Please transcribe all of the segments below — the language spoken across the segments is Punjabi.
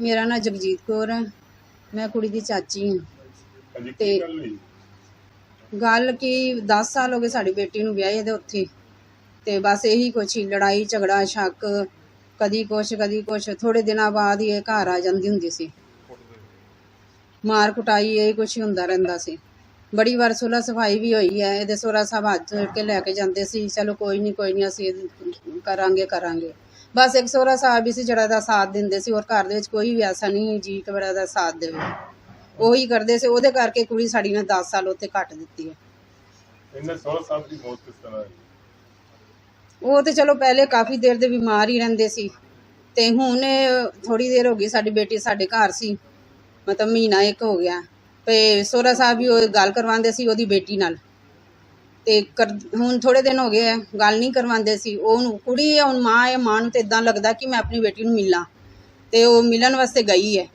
ਮੇਰਾ ਨਾਮ ਜਗਜੀਤ ਕੌਰ ਹੈ ਮੈਂ ਕੁੜੀ ਦੀ ਚਾਚੀ ਹਾਂ ਤੇ- ਗੱਲ ਕੀ 10 ਸਾਲ ਹੋ ਗਏ ਸਾਡੀ ਬੇਟੀ ਨੂੰ ਵਿਆਹੇ ਦੇ ਉੱਥੇ। ਤੇ ਬਸ ਇਹੀ ਕੁਛ ਹੀ, ਲੜਾਈ, ਝਗੜਾ, ਸ਼ੱਕ, ਕਦੀ ਕੁਛ ਕਦੀ ਕੁਛ। ਥੋੜੇ ਦਿਨਾਂ ਬਾਅਦ ਹੀ ਇਹ ਘਰ ਆ ਜਾਂਦੀ ਹੁੰਦੀ ਸੀ। ਮਾਰ ਕੁਟਾਈ, ਇਹ ਕੁਛ ਹੀ ਹੁੰਦਾ ਰਹਿੰਦਾ ਸੀ। ਬੜੀ ਵਾਰ ਸੁਲਾ ਸਫ਼ਾਈ ਵੀ ਹੋਈ ਹੈ, ਇਹਦੇ ਸੋਹਰਾ ਸਾਹਿਬ ਹੱਥ ਜੋੜ ਕੇ ਲੈ ਕੇ ਜਾਂਦੇ ਸੀ, ਚਲੋ ਕੋਈ ਨਹੀਂ ਕੋਈ ਨਹੀਂ ਅਸੀਂ ਇਹਦੀ ਕਰਾਂਗੇ ਕਰਾਂਗੇ। ਬਸ ਇੱਕ ਸੋਹਰਾ ਸਾਹਿਬ ਵੀ ਸੀ ਜਿਹੜਾ ਦਾ ਸਾਥ ਦਿੰਦੇ ਸੀ ਔਰ ਘਰ ਦੇ ਵਿੱਚ ਕੋਈ ਵੀ ਐਸਾ ਨਹੀਂ ਜੀ ਕਿ ਬੜਾ ਦਾ ਸਾਥ ਦੇਵੇ। ਉਹੀ ਕਰਦੇ ਸੀ, ਉਹਦੇ ਕਰਕੇ ਕੁੜੀ ਸਾਡੀ ਨੇ 10 ਸਾਲ ਉੱਥੇ ਕੱਟ ਦਿੱਤੀ ਹੈ। ਇਹਨਾਂ ਸੋਹਰਾ ਸਾਹਿਬ ਦੀ ਮੌਤ ਕਿਸ ਤਰ੍ਹਾਂ ਹੋਈ? ਉਹ ਤੇ ਚਲੋ ਪਹਿਲੇ ਕਾਫੀ ਦੇਰ ਦੇ ਬਿਮਾਰ ਹੀ ਰਹਿੰਦੇ ਸੀ। ਤੇ ਹੁਣ ਥੋੜੀ ਦੇਰ ਹੋ ਗਈ, ਸਾਡੀ ਬੇਟੀ ਸਾਡੇ ਘਰ ਸੀ। ਮਤਲਬ ਮਹੀਨਾ ਇੱਕ ਹੋ ਗਿਆ। ਤੇ ਸੋਹਰਾ ਸਾਹਿਬ ਵੀ ਉਹ ਗੱਲ ਕਰਵਾਉਂਦੇ ਸੀ ਉਹਦੀ ਬੇਟੀ ਨਾਲ। ਤੇ ਕਰ- ਹੁਣ ਥੋੜੇ ਦਿਨ ਹੋ ਗਏ ਆ, ਗੱਲ ਨਹੀਂ ਕਰਵਾਉਂਦੇ ਸੀ। ਉਹਨੂੰ ਕੁੜੀ ਹੈ ਹੁਣ ਮਾਂ ਹੈ ਮਾਂ ਨੂੰ ਤੇ ਇਦਾਂ ਲੱਗਦਾ ਕਿ ਮੈਂ ਆਪਣੀ ਬੇਟੀ ਨੂੰ ਮਿਲਾਂ। ਤੇ ਉਹ ਮਿਲਣ ਵਾਸਤੇ ਗਈ ਹੈ।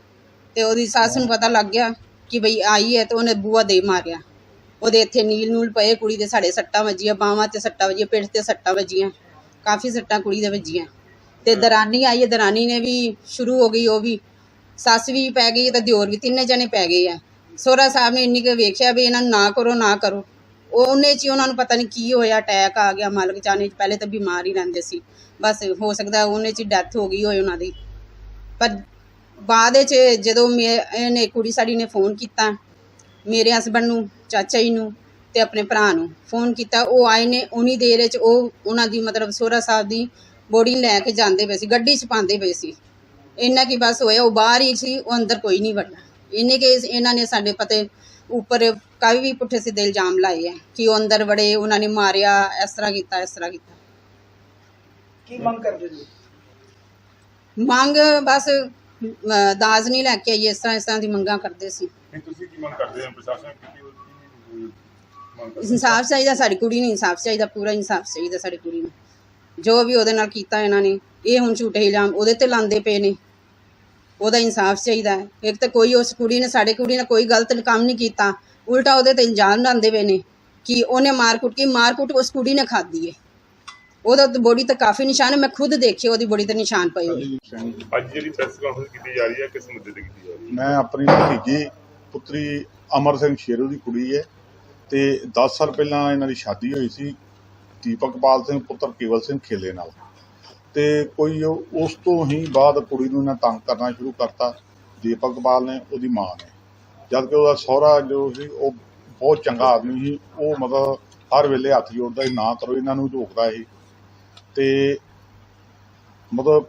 ਤੇ ਉਹਦੀ ਸੱਸ ਨੂੰ ਪਤਾ ਲੱਗ ਗਿਆ ਕਿ ਬਈ ਆਈ ਹੈ ਤੇ ਉਹਨੇ ਬੂਆ ਦੇ ਮਾਰਿਆ। ਉਹਦੇ ਇੱਥੇ ਨੀਲ ਨੂਲ ਪਏ, ਕੁੜੀ ਦੇ ਸਾਡੇ ਸੱਟਾਂ ਵੱਜੀਆਂ, ਬਾਹਾਂ ਤੇ ਸੱਟਾਂ ਵੱਜੀਆਂ, ਪਿੱਠ ਤੇ ਸੱਟਾਂ ਵੱਜੀਆਂ। ਕਾਫੀ ਸੱਟਾਂ ਕੁੜੀ ਦੇ ਵੱਜੀਆਂ। ਤੇ ਦਰਾਨੀ ਆਈ ਹੈ, ਦਰਾਨੀ ਨੇ ਵੀ ਸ਼ੁਰੂ ਹੋ ਗਈ, ਉਹ ਵੀ। ਸੱਸ ਵੀ ਪੈ ਗਈ ਤੇ ਦਿਓਰ ਵੀ ਤਿੰਨੇ ਜਣੇ ਪੈ ਗਏ ਆ। ਸੋਹਰਾ ਸਾਹਿਬ ਨੇ ਇੰਨੀ ਕੁ ਵੇਖਿਆ ਵੀ ਇਹਨਾਂ ਨੂੰ ਨਾ ਕਰੋ ਨਾ ਕਰੋ। ਉਹ ਉਹਨੇ ਚ ਉਹਨਾਂ ਨੂੰ ਪਤਾ ਨਹੀਂ ਕੀ ਹੋਇਆ, ਅਟੈਕ ਆ ਗਿਆ, ਮਾਲਕ ਜਾਣੇ ਚ ਪਹਿਲੇ ਤਾਂ ਬਿਮਾਰ ਹੀ ਰਹਿੰਦੇ ਸੀ। ਬਸ ਹੋ ਸਕਦਾ ਉਹਨੇ ਚ ਡੈਥ ਹੋ ਗਈ ਹੋਏ ਉਹਨਾਂ ਦੀ। ਪਰ ਬਾਅਦ ਵਿੱਚ ਜਦੋਂ ਮੇ, ਇਹਨੇ ਕੁੜੀ ਸਾਡੀ ਨੇ ਫੋਨ ਕੀਤਾ, ਮੇਰੇ ਹਸਬੰਡ ਨੂੰ ਚਾਚਾ ਜੀ ਨੂੰ ਤੇ ਆਪਣੇ ਭਰਾ ਨੂੰ ਫੋਨ ਕੀਤਾ। ਉਹ ਆਏ ਨੇ ਉਨੀ ਦੇਰ ਵਿੱਚ ਉਹ ਉਹਨਾਂ ਦੀ ਮਤਲਬ ਸੋਹਰਾ ਸਾਹਿਬ ਦੀ ਬੋਡੀ ਲੈ ਕੇ ਜਾਂਦੇ ਪਏ ਸੀ ਗੱਡੀ 'ਚ ਪਾਉਂਦੇ ਪਏ ਸੀ। ਇੰਨਾ ਕੀ ਬਸ ਹੋਇਆ ਉਹ ਬਾਹਰ ਹੀ ਸੀ ਉਹ ਅੰਦਰ ਕੋਈ ਨਹੀਂ ਵੜਿਆ। ਇੰਨੇ ਕੇ ਇਹਨਾਂ ਨੇ ਸਾਡੇ ਪਤੇ ਉੱਪਰ ਕਾਫੀ ਵੀ ਪੁੱਠੇ ਸਿੱਧੇ ਇਲਜ਼ਾਮ ਲਾਏ ਹੈ ਕਿ ਉਹ ਅੰਦਰ ਵੜੇ ਉਹਨਾਂ ਨੇ ਮਾਰਿਆ ਇਸ ਤਰ੍ਹਾਂ ਕੀਤਾ ਇਸ ਤਰ੍ਹਾਂ ਕੀਤਾ। ਕੀ ਮੰਗ ਕਰਦੇ ਜੀ? ਮੰਗ ਬਸ ਦਾਜ ਨਹੀਂ ਲੈ ਕੇ ਆਈ ਇਸ ਤਰ੍ਹਾਂ ਇਸ ਤਰ੍ਹਾਂ ਦੀ ਮੰਗਾਂ ਕਰਦੇ ਸੀ। ਤੁਸੀਂ ਕੀ ਮੰਗ ਕਰਦੇ ਹੋ? ਪ੍ਰਸ਼ਾਸਨ ਕੀ ਇਨਸਾਫ ਚਾਹੀਦਾ ਸਾਡੀ ਕੁੜੀ ਨੂੰ ਇਨਸਾਫ ਚਾਹੀਦਾ ਪੂਰਾ ਇਨਸਾਫ ਚਾਹੀਦਾ ਸਾਡੀ ਕੁੜੀ ਨੂੰ। ਜੋ ਵੀ ਉਹਦੇ ਨਾਲ ਕੀਤਾ ਇਹਨਾਂ ਨੇ ਇਹ ਹੁਣ ਝੂਠੇ ਇਲਜ਼ਾਮ ਉਹਦੇ ਤੇ ਲਾਉਂਦੇ ਪਏ ਨੇ। ਉਹਦਾ ਇਨਸਾਫ ਚਾਹੀਦਾ ਹੈ। ਇੱਕ ਤਾਂ ਕੋਈ ਉਸ ਕੁੜੀ ਨੇ ਸਾਡੇ ਕੁੜੀ ਨੇ ਕੋਈ ਗਲਤ ਕੰਮ ਨਹੀਂ ਕੀਤਾ। ਉਲਟਾ ਉਹਦੇ ਤੇ ਇਲਜ਼ਾਮ ਲਾਉਂਦੇ ਪਏ ਨੇ ਕਿ ਉਹਨੇ ਮਾਰਕੁੱਟ ਕੀ ਮਾਰਕੁੱਟ ਉਸ ਕੁੜੀ ਨੇ ਖਾਧੀ ਹੈ ਉਹਦਾ ਬੋਡੀ ਤੇ ਕਾਫੀ ਨਿਸ਼ਾਨ ਹੈ। ਮੈਂ ਖੁਦ ਦੇਖੇ ਉਹਦੀ ਬੋਡੀ ਤੇ ਨਿਸ਼ਾਨ ਪਏ ਹੋਏ। ਅੱਜ ਜਿਹੜੀ ਪ੍ਰੈਸ ਕਾਨਫਰੰਸ ਕੀਤੀ ਜਾ ਰਹੀ ਹੈ ਕਿਸ ਮੁੱਦੇ ਤੇ ਕੀਤੀ ਜਾ ਰਹੀ ਹੈ? ਮੈਂ ਆਪਣੀ ਭਤੀਜੀ ਪੁੱਤਰੀ ਅਮਰ ਸਿੰਘ ਸ਼ੇਰੂ ਦੀ ਕੁੜੀ ਹੈ। ਤੇ 10 ਸਾਲ ਪਹਿਲਾਂ ਇਹਨਾਂ ਦੀ ਸ਼ਾਦੀ ਹੋਈ ਸੀ ਦੀਪਕ ਪਾਲ ਸਿੰਘ, ਪੁੱਤਰ ਕੇਵਲ ਸਿੰਘ ਖੇਲੇ ਨਾਲ। ਤੇ ਕੋਈ ਉਸ ਤੋਂ ਹੀ ਬਾਅਦ ਕੁੜੀ ਨੂੰ ਇਹਨਾਂ ਤੰਗ ਕਰਨਾ ਸ਼ੁਰੂ ਕਰਤਾ, ਦੀਪਕ ਪਾਲ ਨੇ, ਉਹਦੀ ਮਾਂ ਨੇ। ਜਦ ਕਿ ਉਹਦਾ ਸਹੁਰਾ ਜੋ ਸੀ, ਉਹ ਬਹੁਤ ਚੰਗਾ ਆਦਮੀ ਸੀ, ਉਹ ਮਤਲਬ ਹਰ ਵੇਲੇ ਹੱਥ ਜੋੜਦਾ ਸੀ, ਨਾ ਕਰੋ ਇਹਨਾਂ ਨੂੰ ਝੋਕਦਾ ਸੀ। ਤੇ ਮਤਲਬ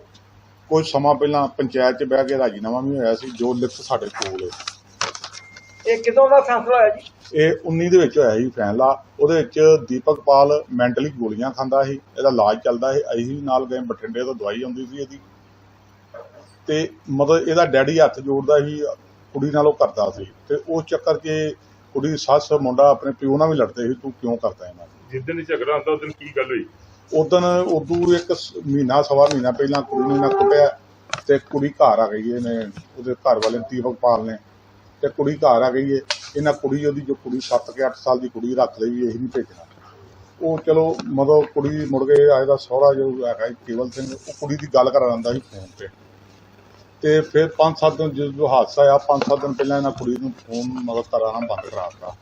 ਕੁਝ ਸਮਾਂ ਪਹਿਲਾਂ ਪੰਚਾਇਤ 'ਚ ਬਹਿ ਕੇ ਰਾਜੀਨਾਮਾ ਵੀ ਹੋਇਆ ਸੀ, ਜੋ ਲਿਖਤ ਸਾਡੇ ਕੋਲ ਹੈ। ਇਹ ਕਿਦੋਂ ਦਾ ਫੈਸਲਾ ਹੋਇਆ ਜੀ? ਇਹ 19 ਦੇ ਵਿੱਚ ਹੋਇਆ ਸੀ ਫੈਸਲਾ। ਉਹਦੇ ਵਿੱਚ ਦੀਪਕ ਪਾਲ ਮੈਂਟਲੀ ਗੋਲੀਆਂ ਖਾਂਦਾ ਸੀ। ਇਹਦਾ ਇਲਾਜ ਚੱਲਦਾ ਸੀ। ਅਸੀਂ ਵੀ ਨਾਲ ਗਏ ਬਠਿੰਡੇ ਤੋਂ ਦਵਾਈ ਆਉਂਦੀ ਸੀ ਇਹਦੀ। ਤੇ ਮਤਲਬ ਇਹਦਾ ਡੈਡੀ ਹੱਥ ਜੋੜਦਾ ਸੀ ਕੁੜੀ ਨਾਲ ਉਹ ਕਰਦਾ ਸੀ। ਤੇ ਉਸ ਚੱਕਰ 'ਚ ਕੁੜੀ ਸੱਸ ਮੁੰਡਾ ਆਪਣੇ ਪਿਓ ਨਾਲ ਵੀ ਲੜਦੇ ਸੀ ਤੂੰ ਕਿਉਂ ਕਰਦਾ ਇਹਨਾਂ ਜਿਸ ਦਿਨ ਝਗੜਾ ਹੁੰਦਾ ਉਸ ਦਿਨ ਕੀ ਗੱਲ ਹੋਈ? ਉਦਣ ਉਦੋਂ ਇੱਕ ਮਹੀਨਾ ਸਵਾ ਮਹੀਨਾ ਪਹਿਲਾਂ ਕੁੜੀ ਨੂੰ ਇਹਨਾਂ ਕੁੱਟਿਆ ਤੇ ਕੁੜੀ ਘਰ ਆ ਗਈ ਇਹਨੇ ਉਹਦੇ ਘਰ ਵਾਲੇ ਦੀਪਕ ਪਾਲ ਨੇ। ਤੇ ਕੁੜੀ ਘਰ ਆ ਗਈ ਹੈ ਇਹਨਾਂ ਕੁੜੀ ਉਹਦੀ ਜੋ ਕੁੜੀ 7 ਕੇ 8 ਸਾਲ ਦੀ ਕੁੜੀ ਰੱਖ ਲਈ ਵੀ ਇਹ ਨਹੀਂ ਭੇਜਣਾ। ਉਹ ਚਲੋ ਮਤਲਬ ਕੁੜੀ ਮੁੜ ਕੇ ਆਏ ਦਾ ਸਹੁਰਾ ਜੋ ਹੈਗਾ ਕੇਵਲ ਸਿੰਘ, ਉਹ ਕੁੜੀ ਦੀ ਗੱਲ ਕਰਾ ਦਿੰਦਾ ਸੀ ਫੋਨ ਤੇ। ਤੇ ਫਿਰ 5-7 ਦਿਨ ਜਦੋਂ ਹਾਦਸਾ ਆ 5-7 ਦਿਨ ਪਹਿਲਾਂ ਇਹਨਾਂ ਕੁੜੀ ਨੂੰ ਫੋਨ ਮਤਲਬ ਕਰਾਉਣਾ ਬੰਦ ਕਰਾ ਦਿੱਤਾ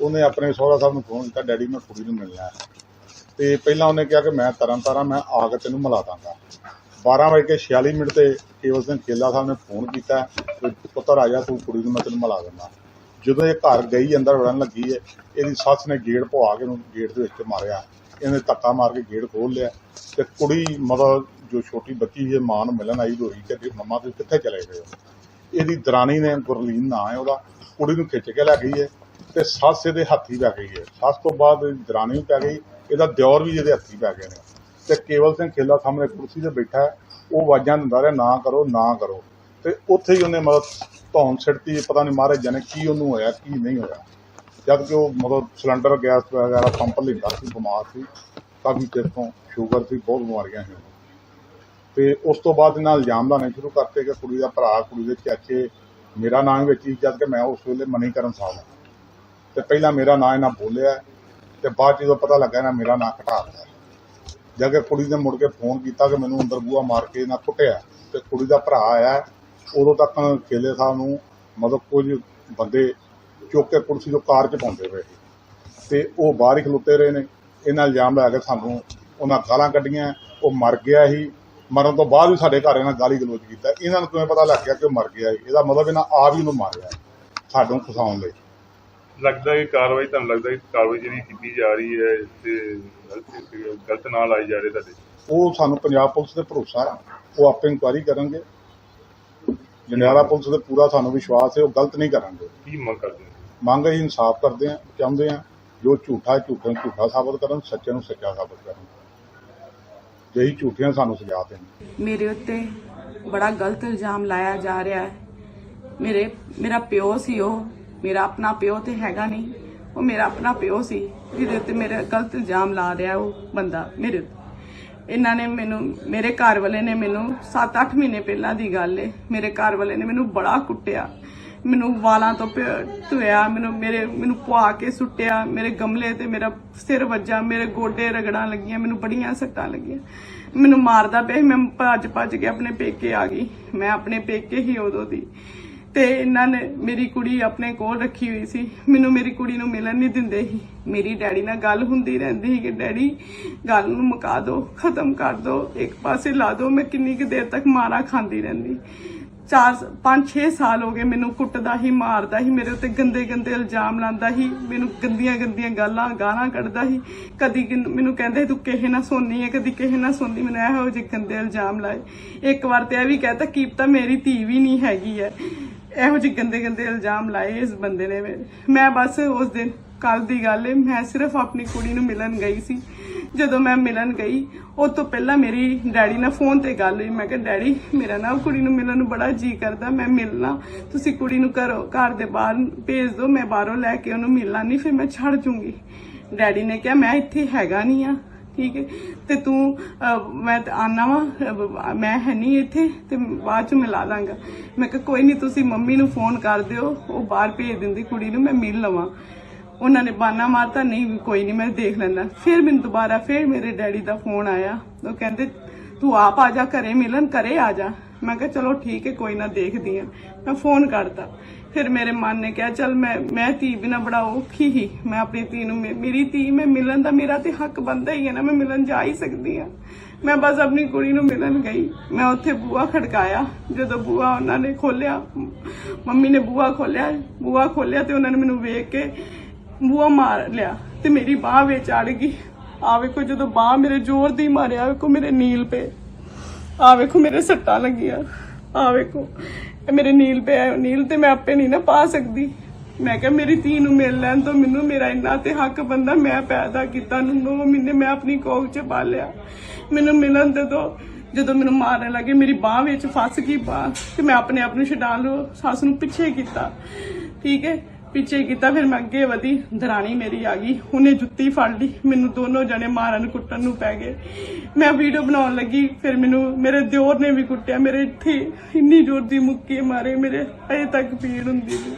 ਉਹਨੇ ਆਪਣੇ ਸਹੁਰਾ ਸਾਹਿਬ ਨੂੰ ਫੋਨ ਕੀਤਾ, ਡੈਡੀ, ਮੈਂ ਕੁੜੀ ਨੂੰ ਮਿਲਣਾ ਹੈ। ਤੇ ਪਹਿਲਾਂ ਉਹਨੇ ਕਿਹਾ ਕਿ ਮੈਂ ਤਰਨ ਤਾਰਾਂ ਮੈਂ ਆ ਕੇ ਤੈਨੂੰ ਮਿਲਾ ਦਾਂਗਾ। 12 ਵਜੇ ਕੇ 46 ਮਿੰਟ ਤੇ ਕੇਵਲ ਸਿੰਘ ਕੇਲਾ ਸਾਹਿਬ ਨੇ ਫੋਨ ਕੀਤਾ ਪੁੱਤਰ ਆ ਜਾ, ਤੂੰ ਕੁੜੀ ਨੂੰ ਮੈਂ ਤੈਨੂੰ ਮਿਲਾ ਦਿੰਦਾ। ਜਦੋਂ ਇਹ ਘਰ ਗਈ, ਅੰਦਰ ਵੜਨ ਲੱਗੀ ਹੈ, ਇਹਦੀ ਸੱਸ ਨੇ ਗੇਟ ਪਵਾ ਕੇ ਉਹਨੂੰ ਗੇਟ ਦੇ ਵਿੱਚ ਮਾਰਿਆ। ਇਹਨੇ ਧੱਕਾ ਮਾਰ ਕੇ ਗੇਟ ਖੋਲ ਲਿਆ ਤੇ ਕੁੜੀ ਮਤਲਬ ਜੋ ਛੋਟੀ ਬੱਚੀ ਹੈ ਮਾਂ ਨੂੰ ਮਿਲਣ ਆਈ ਰੋਈ ਕਿ ਮੰਮਾ ਤੁਸੀਂ ਕਿੱਥੇ ਚਲੇ ਗਏ ਹੋ? ਇਹਦੀ ਦਰਾਣੀ ਨੇ ਗੁਰਲੀਨ ਨਾਂ ਹੈ ਉਹਦਾ, ਕੁੜੀ ਨੂੰ ਖਿੱਚ ਕੇ ਲੈ ਗਈ ਹੈ ਤੇ ਸੱਸ ਇਹਦੇ ਹੱਥੀ ਪੈ ਗਈ ਹੈ। ਸੱਸ ਤੋਂ ਬਾਅਦ ਇਹਦੀ ਦਰਾਣੀ ਪੈ ਗਈ, ਇਹਦਾ ਦਿਓਰ ਵੀ ਇਹਦੇ ਹੱਥੀ ਪੈ ਗਏ ਨੇ। ਤੇ ਕੇਵਲ ਸਿੰਘ ਖੇਲਾ ਸਾਹਮਣੇ ਕੁਰਸੀ ਤੇ ਬੈਠਾ ਉਹ ਆਵਾਜ਼ਾਂ ਦਿੰਦਾ ਰਿਹਾ, ਨਾ ਕਰੋ ਨਾ ਕਰੋ। ਤੇ ਉੱਥੇ ਹੀ ਉਹਨੇ ਮਤਲਬ ਧੌਣ ਸਿੱਟਤੀ ਪਤਾ ਨਹੀਂ ਮਹਾਰਾਜ ਜਾਣੇ ਕੀ ਉਹਨੂੰ ਹੋਇਆ, ਕੀ ਨਹੀਂ ਹੋਇਆ। ਜਦ ਕਿ ਉਹ ਮਤਲਬ ਸਿਲੰਡਰ ਗੈਸ ਵਗੈਰਾ ਪੰਪ ਲੈਂਦਾ ਸੀ, ਬਿਮਾਰ ਸੀ ਕਾਫੀ ਚਿਰ ਤੋਂ ਸ਼ੂਗਰ ਸੀ, ਬਹੁਤ ਬਿਮਾਰੀਆਂ ਸੀ ਉਹਨੂੰ। ਤੇ ਉਸ ਤੋਂ ਬਾਅਦ ਇਹਨਾਂ ਇਲਜ਼ਾਮ ਲਾਉਣੇ ਸ਼ੁਰੂ ਕਰਤੇ ਕਿ ਕੁੜੀ ਦਾ ਭਰਾ, ਕੁੜੀ ਦੇ ਚਾਚੇ, ਮੇਰਾ ਨਾਂ ਵਿੱਚ ਹੀ ਜਦ ਕਿ ਮੈਂ ਉਸ ਵੇਲੇ ਮਨੀਕਰਨ ਸਾਹਿਬ ਹਾਂ ਤੇ ਪਹਿਲਾਂ ਮੇਰਾ ਨਾਂ ਇਹਨਾਂ ਬੋਲਿਆ, ਤੇ ਬਾਅਦ 'ਚ ਜਦੋਂ ਪਤਾ ਲੱਗਾ ਇਹਨਾਂ ਮੇਰਾ ਨਾਂ ਘਟਾ ਦਿੱਤਾ। ਜਦ ਕਿ ਕੁੜੀ ਨੇ ਮੁੜ ਕੇ ਫੋਨ ਕੀਤਾ ਕਿ ਮੈਨੂੰ ਅੰਦਰ ਬੂਆ ਮਾਰ ਕੇ ਇਹਨਾਂ ਕੁੱਟਿਆ, ਤੇ ਕੁੜੀ ਦਾ ਭਰਾ ਆਇਆ ਉਦੋਂ ਤੱਕ ਕੇਲੇ ਸਾਹਿਬ ਨੂੰ ਮਤਲਬ ਕੁਝ ਬੰਦੇ ਚੁੱਕ ਕੇ ਕੁਰਸੀ ਤੋਂ ਕਾਰ 'ਚ ਪਾਉਂਦੇ ਪਏ ਤੇ ਉਹ ਬਾਹਰ ਹੀ ਖਲੋਤੇ ਰਹੇ ਨੇ। ਇਹਨਾਂ ਇਲਜ਼ਾਮ ਲਾ ਕੇ ਸਾਨੂੰ ਉਹਨਾਂ ਗਾਲਾਂ ਕੱਢੀਆਂ ਉਹ ਮਰ ਗਿਆ ਸੀ। ਮਰਨ ਤੋਂ ਬਾਅਦ ਵੀ ਸਾਡੇ ਘਰ ਇਹਨਾਂ ਗਾਲੀ ਗਲੋਚ ਕੀਤਾ। ਇਹਨਾਂ ਨੂੰ ਕਿਵੇਂ ਪਤਾ ਲੱਗ ਗਿਆ ਕਿ ਉਹ ਮਰ ਗਿਆ ਇਹਦਾ ਮਤਲਬ ਇਹਨਾਂ ਆਪ ਹੀ ਉਹਨੂੰ ਮਾਰਿਆ ਸਾਨੂੰ ਫਸਾਉਣ ਲਈ। ਲੱਗਦਾ ਹੈ ਕਾਰਵਾਈ ਤੁਹਾਨੂੰ ਲੱਗਦਾ ਹੈ ਕਾਰਵਾਈ ਜਿਹੜੀ ਕੀਤੀ ਜਾ ਰਹੀ ਹੈ ਤੇ ਗਲਤ ਨਾਲ ਆਈ ਜਾ ਰਹੇ ਤੁਹਾਡੇ? ਉਹ ਸਾਨੂੰ ਪੰਜਾਬ ਪੁਲਿਸ ਤੇ ਭਰੋਸਾ ਹੈ। ਉਹ ਆਪੇ ਇਨਕੁਆਇਰੀ ਕਰਨਗੇ। ਜੰਡਿਆਲਾ ਪੁਲਿਸ ਤੇ ਪੂਰਾ ਸਾਨੂੰ ਵਿਸ਼ਵਾਸ ਹੈ ਉਹ ਗਲਤ ਨਹੀਂ ਕਰਨਗੇ ਕੀ ਮੰਗ ਕਰਦੇ ਹੋ? ਮੰਗ ਅਸੀਂ ਇਨਸਾਫ ਕਰਦੇ ਹਾਂ ਚਾਹੁੰਦੇ ਹਾਂ ਜੋ ਝੂਠਾ ਝੂਠੇ ਨੂੰ ਝੂਠਾ ਸਾਬਤ ਕਰਨ ਸੱਚੇ ਨੂੰ ਸੱਚਾ ਸਾਬਤ ਕਰਨ। ਜਿਹੀ ਝੂਠੀਆਂ ਸਾਨੂੰ ਸਜ਼ਾ ਦੇਣ। ਮੇਰੇ ਉੱਤੇ ਬੜਾ ਗਲਤ ਇਲਜ਼ਾਮ ਲਾਇਆ ਜਾ ਰਿਹਾ ਹੈ। ਮੇਰੇ ਮੇਰਾ ਪਿਓ ਸੀ ਉਹ ਮੇਰਾ ਆਪਣਾ ਪਿਓ ਤੇ ਹੈਗਾ ਨਹੀਂ ਉਹ ਮੇਰਾ ਆਪਣਾ ਪਿਓ ਸੀ ਜਿਹਦੇ ਉੱਤੇ ਮੇਰੇ ਗਲਤ ਇਲਜ਼ਾਮ ਲਾ ਰਿਹਾ ਉਹ ਬੰਦਾ ਮੇਰੇ ਉੱਤੇ। ਇਹਨਾਂ ਨੇ ਮੈਨੂੰ ਮੇਰੇ ਘਰ ਵਾਲੇ ਨੇ ਮੈਨੂੰ 7-8 ਮਹੀਨੇ ਪਹਿਲਾਂ ਦੀ ਗੱਲ ਏ। ਮੇਰੇ ਘਰ ਵਾਲੇ ਨੇ ਮੈਨੂੰ ਬੜਾ ਕੁੱਟਿਆ। ਮੈਨੂੰ ਵਾਲਾਂ ਤੋਂ ਪ- ਧੋਇਆ ਮੈਨੂੰ ਮੇਰੇ ਮੈਨੂੰ ਪੁਆ ਕੇ ਸੁੱਟਿਆ। ਮੇਰੇ ਗਮਲੇ ਤੇ ਮੇਰਾ ਸਿਰ ਵੱਜਾ ਮੇਰੇ ਗੋਡੇ ਰਗੜਾਂ ਲੱਗੀਆਂ ਮੈਨੂੰ ਬੜੀਆਂ ਸੱਟਾਂ ਲੱਗੀਆਂ। ਮੈਨੂੰ ਮਾਰਦਾ ਪਿਆ ਸੀ, ਮੈਂ ਭੱਜ ਭੱਜ ਕੇ ਆਪਣੇ ਪੇਕੇ ਆ ਗਈ। ਮੈਂ ਆਪਣੇ ਪੇਕੇ ਹੀ ਉਦੋਂ ਦੀ ਤੇ ਇਹਨਾਂ ਨੇ ਮੇਰੀ ਕੁੜੀ ਆਪਣੇ ਕੋਲ ਰੱਖੀ ਹੋਈ ਸੀ। ਮੈਨੂੰ ਮੇਰੀ ਕੁੜੀ ਨੂੰ ਮਿਲਣ ਨਹੀਂ ਦਿੰਦੇ ਸੀ। ਮੇਰੀ ਡੈਡੀ ਨਾਲ ਗੱਲ ਹੁੰਦੀ ਰਹਿੰਦੀ ਸੀ ਕਿ, ਡੈਡੀ, ਗੱਲ ਨੂੰ ਮੁਕਾ ਦਿਓ ਖਤਮ ਕਰ ਦਿਓ ਇੱਕ ਪਾਸੇ ਲਾ ਦਿਓ ਮੈਂ ਕਿੰਨੀ ਕੁ ਦੇਰ ਤੱਕ ਮਾਰਾ ਖਾਂਦੀ ਰਹਿੰਦੀ। ਚਾਰ ਪੰਜ 6 ਸਾਲ ਹੋ ਗਏ ਮੈਨੂੰ ਕੁੱਟਦਾ ਹੀ ਮਾਰਦਾ ਹੀ ਮੇਰੇ ਉੱਤੇ ਗੰਦੇ ਗੰਦੇ ਇਲਜ਼ਾਮ ਲਾਉਂਦਾ ਹੀ ਮੈਨੂੰ ਗੰਦੀਆਂ ਗੰਦੀਆਂ ਗੱਲਾਂ, ਗਾਲਾਂ ਕੱਢਦਾ ਸੀ। ਕਦੀ ਕਿਨ- ਮੈਨੂੰ ਕਹਿੰਦੇ, ਤੂੰ ਕਿਸੇ ਨਾਲ ਸੋਨੀ ਹੈ, ਕਦੀ ਕਿਸੇ ਨਾਲ ਸੋਨੀ। ਮੈਨੂੰ ਇਹੋ ਜਿਹੇ ਗੰਦੇ ਇਲਜ਼ਾਮ ਲਾਏ। ਇੱਕ ਵਾਰ ਤੇ ਇਹ ਵੀ ਕਹਿਤਾ, ਕੀਪਤਾ, ਮੇਰੀ ਧੀ ਵੀ ਨਹੀਂ ਹੈਗੀ ਹੈ। ਇਹੋ ਜਿਹੇ ਗੰਦੇ ਗੰਦੇ ਇਲਜ਼ਾਮ ਲਾਏ ਇਸ ਬੰਦੇ ਨੇ। ਮੇਰੇ ਮੈਂ ਬਸ ਉਸ ਦਿਨ ਕੱਲ ਦੀ ਗੱਲ ਹੈ ਮੈਂ ਸਿਰਫ ਆਪਣੀ ਕੁੜੀ ਨੂੰ ਮਿਲਣ ਗਈ ਸੀ। ਜਦੋਂ ਮੈਂ ਮਿਲਣ ਗਈ ਉਹ ਤੋਂ ਪਹਿਲਾਂ ਮੇਰੀ ਡੈਡੀ ਨਾਲ ਫੋਨ ਤੇ ਗੱਲ ਹੋਈ। ਮੈਂ ਕਿਹਾ, ਡੈਡੀ, ਮੇਰਾ ਨਾ ਕੁੜੀ ਨੂੰ ਮਿਲਣ ਨੂੰ ਬੜਾ ਜੀ ਕਰਦਾ। ਮੈਂ ਮਿਲਣਾ। ਤੁਸੀਂ ਕੁੜੀ ਨੂੰ ਘਰੋਂ, ਘਰ ਦੇ ਬਾਹਰ ਭੇਜ ਦਿਓ। ਮੈਂ ਬਾਹਰੋਂ ਲੈ ਕੇ ਉਹਨੂੰ ਮਿਲਣਾ ਨਹੀਂ, ਫਿਰ ਮੈਂ ਛੱਡ ਜੂੰਗੀ। ਡੈਡੀ ਨੇ ਕਿਹਾ, ਮੈਂ ਇੱਥੇ ਹੈਗਾ ਨਹੀਂ ਆ। ਠੀਕ ਹੈ। ਤੇ ਤੂੰ ਅਹ, ਮੈਂ ਤੇ ਆਨਾ ਵਾ ਮੈਂ ਹੈ ਨਹੀਂ ਇੱਥੇ ਤੇ ਬਾਅਦ ਚ ਮਿਲਾ ਦਾਂਗਾ ਮੈਂ ਕਿਹਾ ਕੋਈ ਨਹੀਂ ਤੁਸੀਂ ਮੰਮੀ ਨੂੰ ਫੋਨ ਕਰ ਦਿਓ ਉਹ ਬਾਹਰ ਭੇਜ ਦਿੰਦੀ ਕੁੜੀ ਨੂੰ ਮੈਂ ਮਿਲ ਲਵਾਂ। ਉਹਨਾਂ ਨੇ ਬਾਨਾ ਮਾਰਤਾ ਨਹੀਂ ਕੋਈ ਨਹੀਂ ਮੈਂ ਦੇਖ ਲੈਂਦਾ। ਫਿਰ ਮੈਨੂੰ ਦੁਬਾਰਾ ਫਿਰ ਮੇਰੇ ਡੈਡੀ ਦਾ ਫੋਨ ਆਇਆ। ਉਹ ਕਹਿੰਦੇ ਤੂੰ ਆਪ ਆ ਜਾ ਘਰੇ ਮਿਲਣ ਘਰੇ ਆ ਜਾ। ਮੈਂ ਕਿਹਾ ਚਲੋ ਠੀਕ ਹੈ, ਕੋਈ ਨਾ ਦੇਖਦੀ ਆ ਮੈਂ ਫੋਨ ਕਰਤਾ। ਫਿਰ ਮੇਰੇ ਮਨ ਨੇ ਕਿਹਾ, ਚਲ ਮੈਂ ਮੈਂ ਧੀ ਬਿਨਾ ਬੜਾ ਔਖੀ ਹੀ ਮੈਂ ਆਪਣੀ ਧੀ ਨੂੰ ਮੇਰੀ ਧੀ ਮੈਂ ਮਿਲਣ ਦਾ ਮੇਰਾ ਤੇ ਹੱਕ ਬੰਦਾ ਹੀ ਹੈ ਨਾ, ਮੈਂ ਮਿਲਣ ਜਾ ਹੀ ਸਕਦੀ ਆ ਮੈਂ ਬਸ ਆਪਣੀ ਕੁੜੀ ਨੂੰ ਮਿਲਣ ਗਈ। ਮੈਂ ਉੱਥੇ ਬੂਆ ਖੜਕਾਇਆ। ਜਦੋਂ ਬੂਆ ਉਹਨਾਂ ਨੇ ਖੋਲਿਆ ਮੰਮੀ ਨੇ ਬੂਆ ਖੋਲਿਆ ਬੂਆ ਖੋਲਿਆ ਤੇ ਉਹਨਾਂ ਨੇ ਮੈਨੂੰ ਵੇਖ ਕੇ ਬੂਆ ਮਾਰ ਲਿਆ ਤੇ ਮੇਰੀ ਬਾਹ ਵਿੱਚ ਅੜ ਗਈ। ਆ ਵੇਖੋ, ਜਦੋਂ ਬਾਹ ਮੇਰੇ ਜ਼ੋਰ ਦੀ ਮਾਰਿਆ, ਵੇਖੋ ਮੇਰੇ ਨੀਲ ਪੇ ਆ ਵੇਖੋ, ਮੇਰੇ ਸੱਟਾਂ ਲੱਗੀਆਂ। ਆ ਵੇਖੋ, ਇਹ ਮੇਰੇ ਨੀਲ ਪੇ ਨੀਲ ਤੇ ਮੈਂ ਆਪੇ ਨਹੀਂ ਨਾ ਪਾ ਸਕਦੀ। ਮੈਂ ਕਿਹਾ, ਮੇਰੀ ਧੀ ਨੂੰ ਮਿਲ ਲੈਣ ਤੋਂ ਮੈਨੂੰ ਮੇਰਾ ਇੰਨਾ ਤੇ ਹੱਕ ਬੰਦਾ ਮੈਂ ਪੈਦਾ ਕੀਤਾ, ਨੂੰ 9 ਮਹੀਨੇ ਮੈਂ ਆਪਣੀ ਕੋਖ 'ਚ ਪਾਲਿਆ। ਮੈਨੂੰ ਮਿਲਣ ਦੇ ਦੋ। ਜਦੋਂ ਮੈਨੂੰ ਮਾਰਨ ਲੱਗੇ, ਮੇਰੀ ਬਾਹ ਵਿੱਚ ਫਸ ਗਈ ਬਾਹ ਤੇ ਮੈਂ ਆਪਣੇ ਆਪ ਨੂੰ ਛਡਾਉਣ ਨੂੰ ਸੱਸ ਨੂੰ ਪਿੱਛੇ ਕੀਤਾ। ਠੀਕ ਹੈ? ਪਿੱਛੇ ਕੀਤਾ, ਫਿਰ ਮੈਂ ਅੱਗੇ ਵਧੀ, ਦਰਾਣੀ ਮੇਰੀ ਆ ਗਈ। ਉਹਨੇ ਜੁੱਤੀ ਫੜ ਲਈ, ਮੈਨੂੰ ਦੋਨੋਂ ਜਣੇ ਮਾਰਨ ਕੁੱਟਣ ਨੂੰ ਪੈ ਗਏ। ਮੈਂ ਵੀਡੀਓ ਬਣਾਉਣ ਲੱਗੀ, ਫਿਰ ਮੈਨੂੰ, ਮੇਰੇ ਦਿਓਰ ਨੇ ਵੀ ਕੁੱਟਿਆ। ਮੇਰੇ ਇੱਥੇ ਇੰਨੀ ਜ਼ੋਰ ਦੀ ਮੁੱਕੇ ਮਾਰੇ, ਮੇਰੇ ਅਜੇ ਤੱਕ ਪੀੜ ਹੁੰਦੀ ਸੀ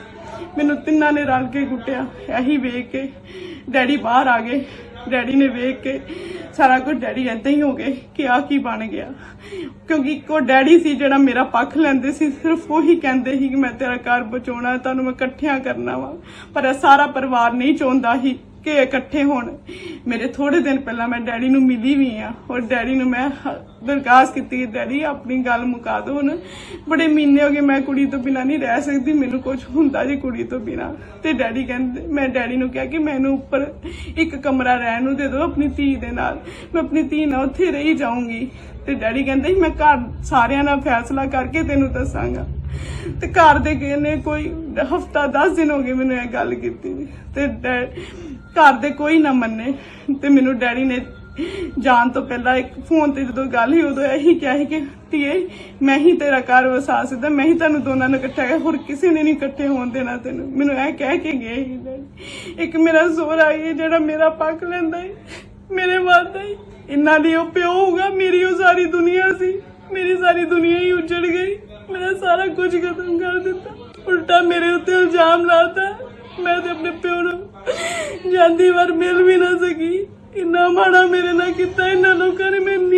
ਮੈਨੂੰ ਤਿੰਨਾਂ ਨੇ ਰਲ ਕੇ ਕੁੱਟਿਆ। ਇਹੀ ਵੇਖ ਕੇ ਡੈਡੀ ਬਾਹਰ ਆ ਗਏ। ਡੈਡੀ ਨੇ ਵੇਖ ਕੇ ਸਾਰਾ ਕੁਝ ਡੈਡੀ ਏਦਾਂ ਹੀ ਹੋ ਗਏ ਕਿ ਆ ਕੀ ਬਣ ਗਿਆ। ਕਿਉਂਕਿ ਇੱਕੋ ਡੈਡੀ ਸੀ ਜਿਹੜਾ ਮੇਰਾ ਪੱਖ ਲੈਂਦੇ ਸੀ, ਸਿਰਫ ਉਹੀ ਕਹਿੰਦੇ ਸੀ ਕਿ ਮੈਂ ਤੇਰਾ ਘਰ ਬਚਾਉਣਾ, ਤੁਹਾਨੂੰ ਮੈਂ ਇਕੱਠਿਆਂ ਕਰਨਾ ਵਾ। ਪਰ ਇਹ ਸਾਰਾ ਪਰਿਵਾਰ ਨਹੀਂ ਚਾਹੁੰਦਾ ਸੀ। ਕਿ ਇਕੱਠੇ ਹੋਣ। ਮੇਰੇ ਥੋੜੇ ਦਿਨ ਪਹਿਲਾਂ ਮੈਂ ਡੈਡੀ ਨੂੰ ਮਿਲੀ ਵੀ ਆ। ਔਰ ਡੈਡੀ ਨੂੰ ਮੈਂ ਦਰਖਾਸਤ ਕੀਤੀ, ਡੈਡੀ, ਆਪਣੀ ਗੱਲ ਮੁਕਾ ਦਿਓ ਹੁਣ। ਬੜੇ ਮਹੀਨੇ ਹੋ ਗਏ ਮੈਂ ਕੁੜੀ ਤੋਂ ਬਿਨਾ ਨਹੀਂ ਰਹਿ ਸਕਦੀ, ਮੈਨੂੰ ਕੁਝ ਹੁੰਦਾ ਜੀ ਕੁੜੀ ਤੋਂ ਬਿਨਾ। ਤੇ ਡੈਡੀ ਕਹਿੰਦੇ, ਮੈਂ ਡੈਡੀ ਨੂੰ ਕਿਹਾ ਕਿ ਮੈਨੂੰ ਉੱਪਰ ਇੱਕ ਕਮਰਾ ਰਹਿਣ ਨੂੰ ਦੇ ਦਿਓ ਆਪਣੀ ਧੀ ਦੇ ਨਾਲ। ਮੈਂ ਆਪਣੀ ਧੀ ਨਾਲ ਉੱਥੇ ਰਹੀ ਜਾਊਂਗੀ। ਤੇ ਡੈਡੀ ਕਹਿੰਦੇ ਸੀ ਮੈਂ ਘਰ ਸਾਰਿਆਂ ਨਾਲ ਫੈਸਲਾ ਕਰਕੇ ਤੈਨੂੰ ਦੱਸਾਂਗਾ। ਤੇ ਘਰ ਦੇ ਨੇ ਕੋਈ ਹਫਤਾ 10 ਦਿਨ ਹੋ ਗਏ ਮੈਨੂੰ ਇਹ ਗੱਲ ਕੀਤੀ। ਨੂੰ। ਤੇ ਡੈ- ਘਰ ਦੇ ਕੋਈ ਨਾ ਮੰਨੇ। ਤੇ ਮੈਨੂੰ ਡੈਡੀ ਨੇ ਜਾਣ ਤੋਂ ਪਹਿਲਾਂ ਇੱਕ ਫੋਨ ਤੇ ਜਦੋਂ ਗੱਲ ਹੀ ਉਦੋਂ ਇਹੀ ਕਿਹਾ ਸੀ ਕਿ, ਧੀਏ, ਮੈਂ ਹੀ ਤੇਰਾ ਘਰ ਵਸਾ ਸਕਦਾ, ਮੈਂ ਹੀ ਤੁਹਾਨੂੰ ਦੋਨਾਂ ਨੂੰ ਇਕੱਠਾ ਕਰ, ਹੋਰ ਕਿਸੇ ਨੇ ਨਹੀਂ ਇਕੱਠੇ ਹੋਣ ਦੇਣਾ ਤੈਨੂੰ। ਮੈਨੂੰ ਇਹ ਕਹਿ ਕੇ ਗਏ ਇੱਕ ਮੇਰਾ ਸੋਹਰਾ ਹੀ ਹੈ ਜਿਹੜਾ ਮੇਰਾ ਪੱਕ ਲੈਂਦਾ ਹੈ ਮੇਰੇ ਵਾਦਾ ਹੀ ਇਹਨਾਂ ਦੀ ਉਹ ਪਿਓ ਹੋਊਗਾ, ਮੇਰੀ ਉਹ ਸਾਰੀ ਦੁਨੀਆ ਸੀ। ਮੇਰੀ ਸਾਰੀ ਦੁਨੀਆ ਹੀ ਉੱਜੜ ਗਈ। ਮੇਰਾ ਸਾਰਾ ਕੁਝ ਖਤਮ ਕਰ ਦਿੱਤਾ। ਉਲਟਾ ਮੇਰੇ ਉੱਤੇ ਇਲਜ਼ਾਮ ਲਾਤਾ। ਮੈਂ ਤੇ ਆਪਣੇ ਪਿਓ ਨੂੰ ਜਾਂਦੀ ਵਾਰ ਮਿਲ ਵੀ ਨਾ ਸਕੀ। ਇੰਨਾ ਮਾੜਾ ਮੇਰੇ ਨਾਲ ਕੀਤਾ ਇਹਨਾਂ ਲੋਕਾਂ ਨੇ ਮੈਨੂੰ